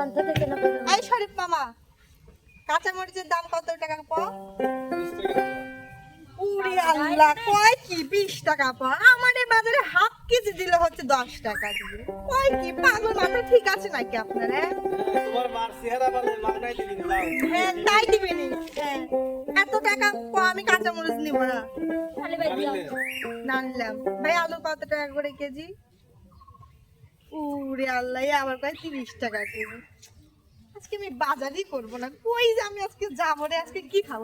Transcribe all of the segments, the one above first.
দোকান থেকে কেনা এই শরীফ মামা কাঁচা মরিচের দাম কত টাকা উড়ি আল্লাহ কয় কি বিশ টাকা প? আমাদের বাজারে হাফ কেজি দিলে হচ্ছে দশ টাকা দিয়ে। কয় কি পাগল মাথা ঠিক আছে নাকি আপনার? হ্যাঁ? তোমার মার চেহারা বলে মাগনাই দিবি হ্যাঁ তাই দিবেনি হ্যাঁ এত টাকা প আমি কাঁচা মরিচ নিব না। খালি ভাই দিও না নিলাম ভাই আলু কত টাকা করে কেজি? উরে আল্লাহ আমার কয় তিরিশ টাকা কেজি আজকে আমি বাজারই করব না। কই যে আমি আজকে যাব রে? আজকে কি খাব?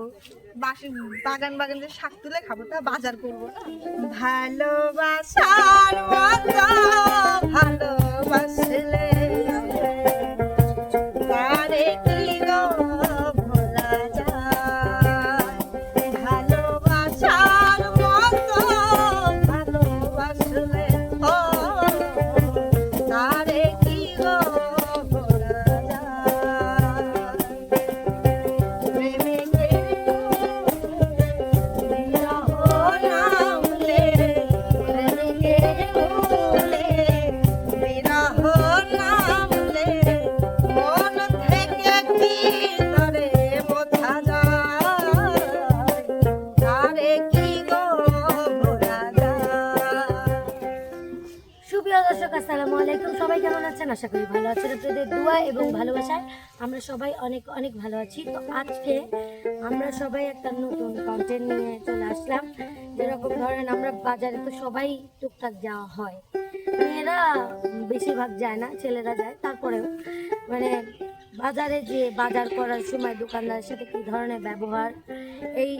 বাসে বাগান বাগান যে শাক তুলে খাব তা বাজার করব ভালোবাসার মতো ভালোবাসলে আশা করি ভালো আছেন আপনাদের দোয়া এবং ভালোবাসায় আমরা সবাই অনেক অনেক ভালো আছি। তো আজকে আমরা সবাই একটা নতুন কন্টেন্ট নিয়ে চলে আসলাম। যেরকম ধরেন আমরা বাজারে তো সবাই টুকটাক যাওয়া হয়। মেয়েরা বেশিরভাগ যায় না, ছেলেরা যায়। তারপরেও মানে বাজারে যে বাজার করার সময় দোকানদারের সাথে কি ধরনের ব্যবহার, এই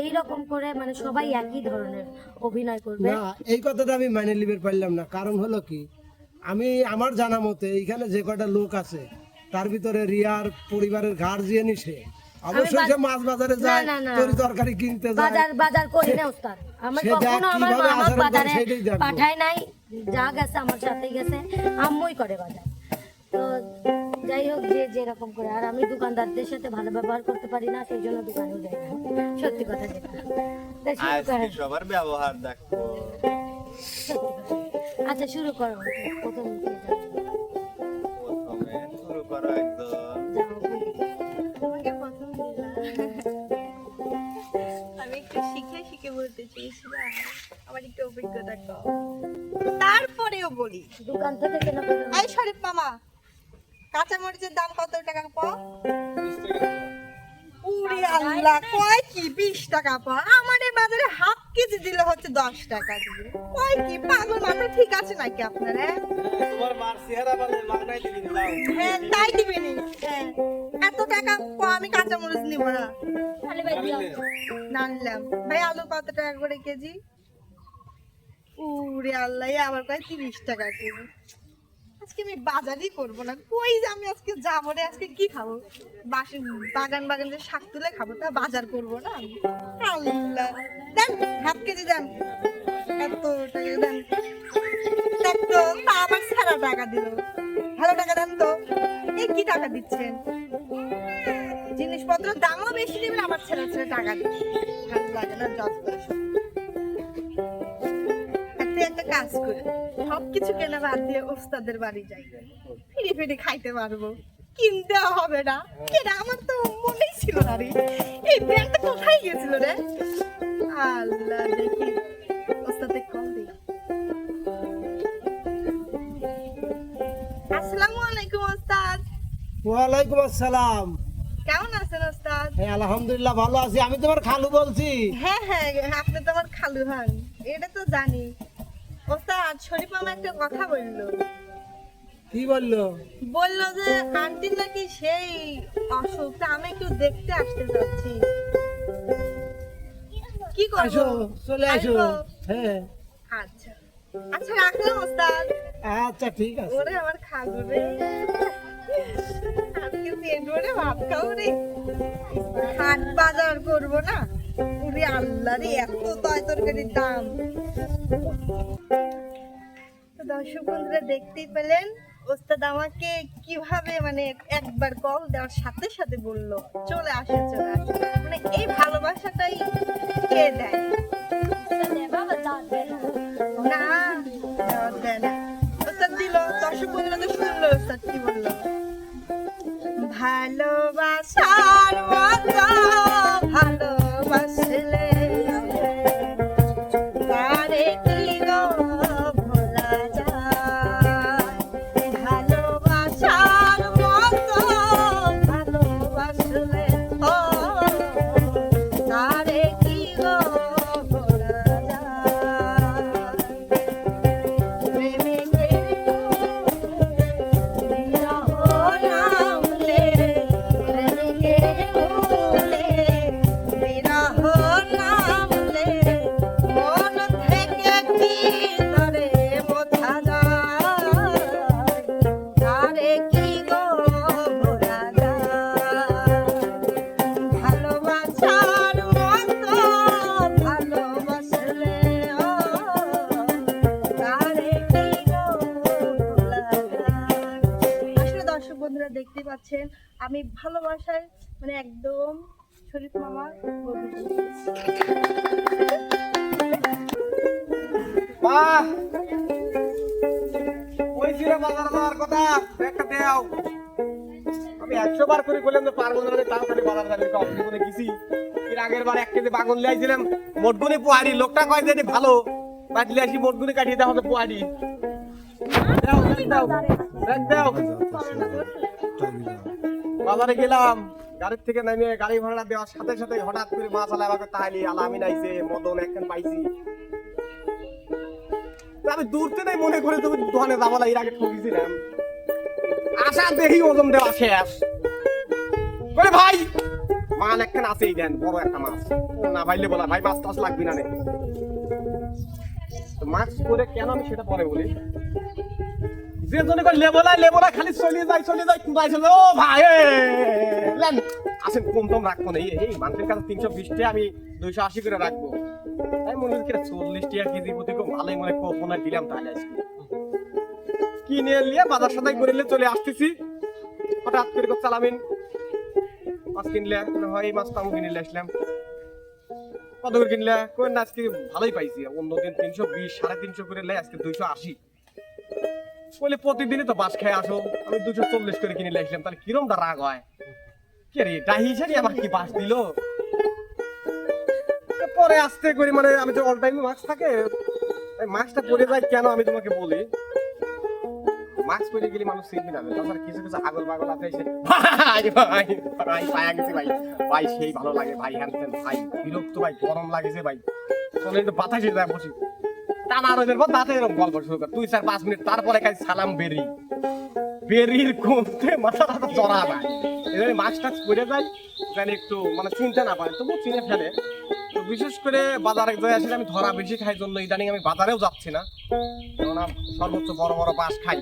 এই রকম করে মানে সবাই একই ধরনের অভিনয় করবে। এই কথাটা আমি মানে লিবার পারলাম না। কারণ হলো কি? আমি আমার জানা মতে এইখানে যে কটা লোক আছে তার ভিতরে রিয়ার পরিবারের গার্জিয়ানই সে। অবশ্যই সে মাছ বাজারে যায়। তরি তরকারি কিনতে যায়। বাজার বাজার করি না উস্তাদ আমার কখনো আমার মা আমাকে বাজারে পাঠায় নাই। যা গেছে আমার সাথেই গেছে। আম্মুই করে বাজার। তো যাই হোক যে যেরকম করে। আর আমি দোকানদারদের সাথে ভালো ব্যবহার করতে পারি না সেই জন্য দোকানেও যাই না। সত্যি কথা যেটা। সবার ব্যবহার দেখো। সত্যি কথা। আচ্ছা শুরু করো। প্রথম কে যাবে? প্রথমে শুরু করো একদম তোমাকে প্রথম আমি একটু শিখে শিখে বলতে চেয়েছিলাম আমার একটু অভিজ্ঞতা কম। তারপরেও বলি দোকান থেকে কেনা করে এই শরীফ মামা কাঁচা মরিচের দাম কত টাকা প? উড়ি আল্লাহ কয় কি বিশ টাকা প? আমাদের বাজারে হাফ কেজি দিলে হচ্ছে দশ টাকা দিয়ে ওই কি পাগল মাথা ঠিক আছে নাকি আপনার হ্যাঁ? তোমার মার চেহারা বলে মাগনাই দিবি না হ্যাঁ তাই দিবেন হ্যাঁ। এত টাকা আমি কাঁচা মরিচ নিব না। তাহলে ভাই দিও না নিলাম। ভাই আলু কত টাকা করে কেজি? উরে আল্লাহ আবার কয় তিরিশ টাকা কেজি? আজকে আমি বাজারই করব না। কই যে আমি আজকে যাব রে? আজকে কি খাব? বাসি বাগান বাগান যে শাক তুলে খাব, তা বাজার করব না আল্লাহ। দেন, হাফ কেজি দেন। এত দেন। দেখ তো তা আবার সারা টাকা দিল। ভালো টাকা দেন তো। এই কি টাকা দিচ্ছেন? জিনিসপত্র দামও বেশি নেবেন আমার ছেলে ছেলে টাকা দিচ্ছে ভালো লাগে না জজ আর একটা কাজ করে। সব কিছু কেনা বাদ দিয়ে ওস্তাদের বাড়ি যাই। ফিরে ফিরে খাইতে পারব। কিনতে হবে না। কেনা আমার তো মনেই ছিল না রে। এই ব্যাগটা কোথায় গেছিল রে? আল্লাহ দেখি। ওস্তাদে কল দিই আসসালামু আলাইকুম ওস্তাদ। ওয়ালাইকুম আসসালাম। কেমন আছেন ওস্তাদ? হ্যাঁ আলহামদুলিল্লাহ ভালো আছি। আমি তোমার খালু বলছি। হ্যাঁ হ্যাঁ আপনি তো আমার খালু হন। এটা তো জানি। ওস্তাদ শরীফ মামা একটা কথা বলল। কি বলল? বলল যে আন্টির নাকি সেই অসুখ তা আমি একটু দেখতে আসতে যাচ্ছি কি আসো চলে আসো। হ্যাঁ। আচ্ছা। আচ্ছা রাখলাম ওস্তাদ। আচ্ছা ঠিক আছে। ওরে আমার খালু রে। আজকে পেট ভরে ভাত খাও রে। হাট বাজার করব না? ওরে আল্লাহ রে, এত তরকারির দাম। দর্শক বন্ধুরা, দেখতেই পেলেন, ওস্তাদ আমাকে কীভাবে মানে একবার কল দেওয়ার সাথে সাথে বলল, চলে মানে এই ভালোবাসাটাই কে দেয়? না ওস্তাদ দর্শক বন্ধুরা তো শুনলো বলল? ভালোবাসার পাচ্ছেন। আমি ভালোবাসায় মানে একদম শরীফ আমি একশো বার করে বললাম যে পারব না তাড়াতাড়ি বাজার যাবি। এক কেজি মোটগুনি লোকটা কয় ভালো। আসি কাটিয়ে দেওয়া দাও দাও। বাজারে গেলাম, গাড়ির থেকে নামে গাড়ি ভাড়া দেওয়ার সাথে সাথে হঠাৎ করে মাছ আলা আমাকে তাহলে আলামিন আইছে মদন একখান পাইছি। আমি দূর থেকে মনে করে তুমি দোকানে যাব না, এর আগে ঠকিছিলাম। আশা দেখি ওজন দেওয়া শেষ। বলে, ভাই, মাল একখান আছেই দেন, বড় একটা মাছ। না ভাইলে বলা, ভাই, মাছ টাছ লাগবে না নে। মাছ করে কেন আমি সেটা পরে বলি? যে জনে করে লেবলা লেবলা খালি যায় যায় চলে ও ভাই লেন রাখব না। এই মানুষের কাছে তিনশো বিশ টাকা আমি দুইশো আশি করে রাখব। তাই মনে হচ্ছে চল্লিশ টাকা কেজি প্রতি ভালোই মনে কোপনা দিলাম তাহলে আজকে কিনে নিয়ে বাজার সদাই করে নিয়ে চলে আসতেছি। হঠাৎ করে চালামিন। মাছ কিনলে হয়, এই মাছটা আমি কিনে আসলাম। কত করে কিনলে? কই না, আজকে ভালোই পাইছি। অন্যদিন তিনশো বিশ, সাড়ে তিনশো করে লে আজকে দুইশো আশি। বলে, প্রতিদিনই তো বাস খেয়ে আসো। আমি দুশো চল্লিশ করে কিনে আসলাম তাহলে কিরম দা রাগ হয়? কে রে, ডাহি হিসাবে আমার কি বাস দিল? পরে আসতে করি মানে আমি তো অল টাইম মাস্ক থাকে। মাস্কটা পরে যায় কেন আমি তোমাকে বলি? মাস্ক পরে গেলে মানুষ চিনবি না। তাছাড়া কিছু কিছু আগল পাগল আছে এসে ভাই ভাই পায়া গেছি ভাই। ভাই, সেই ভালো লাগে, ভাই হ্যান ভাই, বিরক্ত, ভাই, গরম লাগেছে ভাই। চলে একটু বাতাসে যায় বসি। টানা রোদের পর তাতে এরকম গল্প শুরু কর। তুই স্যার পাঁচ মিনিট তারপরে খাই সালাম বেরি। বেরির কোনতে মাথা টাথা চড়া ভাই এখানে মাছ টাছ পড়ে যায় যেন একটু মানে চিনতে না পারে। তবু চিনে ফেলে। তো বিশেষ করে বাজারে যাই আসলে আমি ধরা বেশি খাই জন্য ইদানিং আমি বাজারেও যাচ্ছি না। কারণ সর্বোচ্চ বড় বড় বাস খাই।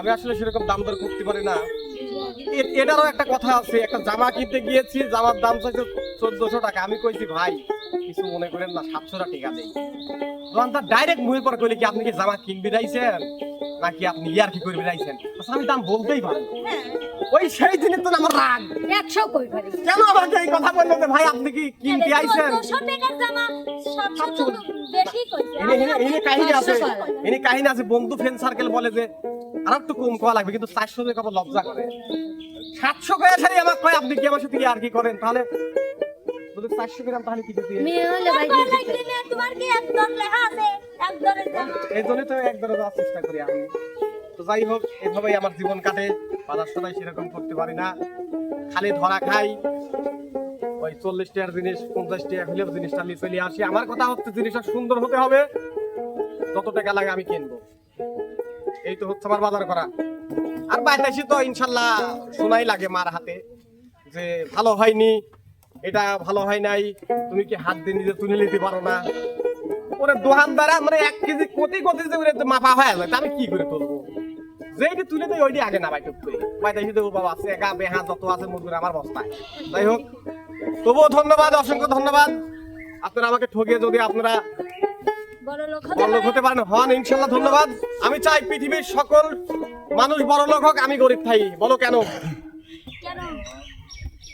আমি আসলে সেরকম দাম দর করতে পারি না। এটারও একটা কথা আছে একটা জামা কিনতে গিয়েছি জামার দাম চাইছে চোদ্দশো টাকা। আমি কইছি ভাই কিছু মনে করেন না সাতশো টাকা টিকা দেই দোকানদার ডাইরেক্ট মুখের পর কইলে কি আপনি কি জামা কিনবি রাইছেন নাকি আপনি ইয়ার কি করবি রাইছেন আচ্ছা, আমি দাম বলতেই পারি ওই সেই দিনের তো আমার রাগ। একশো কই পারি? কেন আমাকে এই কথা বলল যে ভাই আপনি কি কিনতে আইছেন এনে কাহিনী আছে। এনে কাহিনী আছে বন্ধু ফ্রেন্ড সার্কেল বলে যে আর একটু কম খাওয়া লাগবে কিন্তু চারশো টাকা লজ্জা করে। সাতশো করে ছাড়ি আমার কয় আপনি কি আমার সাথে কি আর কি করেন? তাহলে যদি চারশো গ্রাম তাহলে কি দিতে মেয়ে হলে ভাই দিয়ে দিতে। এই জন্যই তো একবারও যাওয়ার চেষ্টা করি আমি। তো যাই হোক এভাবেই আমার জীবন কাটে। বাজার সদাই সেরকম করতে পারি না। খালি ধরা খাই। ওই চল্লিশ টাকার জিনিস পঞ্চাশ টাকা হলেও জিনিসটা নিয়ে চলে আসি। আমার কথা হচ্ছে জিনিসটা সুন্দর হতে হবে। যত টাকা লাগে আমি কিনবো। এই তো হচ্ছে আমার বাজার করা। আর বাইরে তো ইনশাল্লাহ শোনাই লাগে মার হাতে যে ভালো হয়নি। এটা ভালো হয় নাই। তুমি কি হাত দিয়ে নিজে তুলে নিতে পারো না? ওরে দোকান দ্বারা মানে এক কেজি কোটি কোটি যে ওরে মাপা হয়ে যায় আমি কি করে তুলবো? যেইটি তুলে দেয় ওইটি আগে না ভাই টুক করে ভাই দেখি বাবা আছে একা বেহা যত আছে মুরগুর আমার বস্তায়। যাই হোক তবুও ধন্যবাদ অসংখ্য ধন্যবাদ। আপনারা আমাকে ঠকিয়ে যদি আপনারা বড় লোক বড় লোক হতে পারেন হন ইনশাল্লাহ ধন্যবাদ। আমি চাই পৃথিবীর সকল মানুষ বড় লোক হোক আমি গরিব থাই। বলো কেন?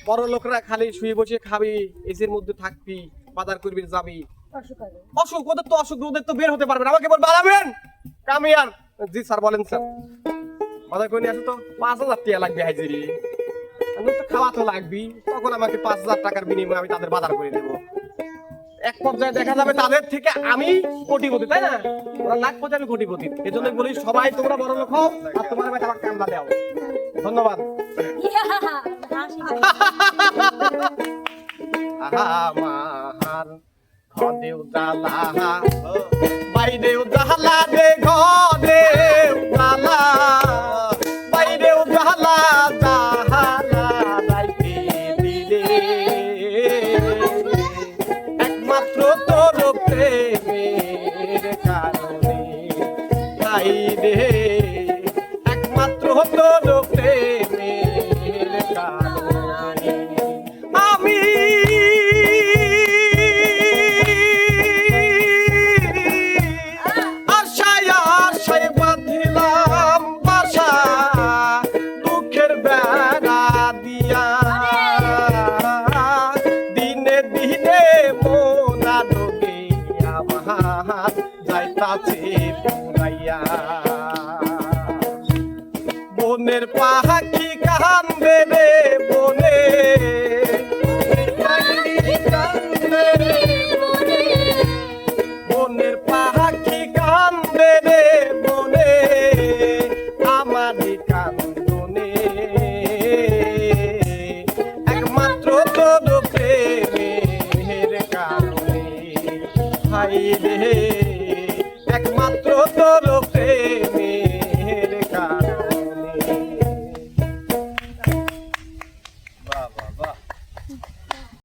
বড় লোকরা খালি শুয়ে বসে খাবি এসির মধ্যে থাকবি বাজার করবি যাবি। অসুখ ওদের তো অসুখ ওদের তো বের হতে পারবে না। আমাকে বল বাড়াবেন? কামিয়ার জি স্যার বলেন স্যার। বাজার করে নিয়ে আসো তো। পাঁচ হাজার টাকা লাগবে হাজিরি। আমি তো খাওয়া তো লাগবি তখন আমাকে পাঁচ হাজার টাকার বিনিময়ে আমি তাদের বাজার করে দেবো এক পর্যায়ে দেখা যাবে তাদের থেকে আমি কোটিপতি তাই না? ওরা লাখপতি আমি কোটিপতি। এজন্য বলি সবাই তোমরা বড় লোক হও আর তোমার আমাকে কামলা দাও ধন্যবাদ। আমার ঘরেও জ্বালা বাইরেও জ্বালা রে ঘরেও জ্বালা বাইরেও জ্বালা জ্বালা দিলে একমাত্র তোর প্রেমের কারণে একমাত্র তোর প্রেমের দিনে মোনা ডোবে আমার যাইতাছে পুরাইয়া। বনের পাখি কান্দে রে